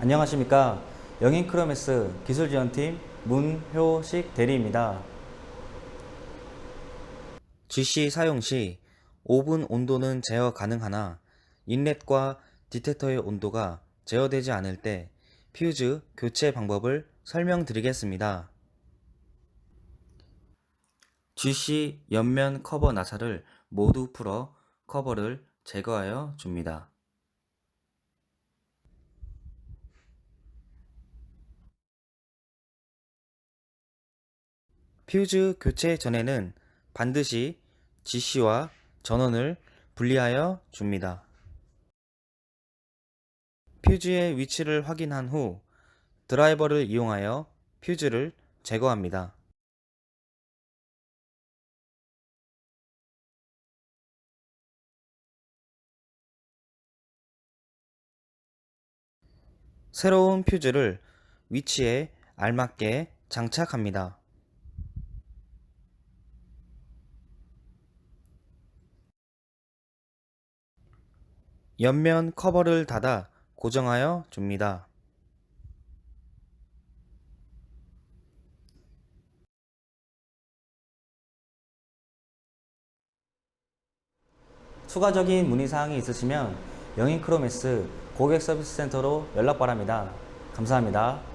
안녕하십니까. 영인 크로메스 기술 지원팀 문효식 대리입니다. GC 사용 시 오븐 온도는 제어 가능하나 인렛과 디텍터의 온도가 제어되지 않을 때 퓨즈 교체 방법을 설명드리겠습니다. GC 옆면 커버 나사를 모두 풀어 커버를 제거하여 줍니다. 퓨즈 교체 전에는 반드시 GC와 전원을 분리하여 줍니다. 퓨즈의 위치를 확인한 후 드라이버를 이용하여 퓨즈를 제거합니다. 새로운 퓨즈를 위치에 알맞게 장착합니다. 옆면 커버를 닫아 고정하여 줍니다. 추가적인 문의사항이 있으시면 영인크로메스 고객 서비스 센터로 연락 바랍니다. 감사합니다.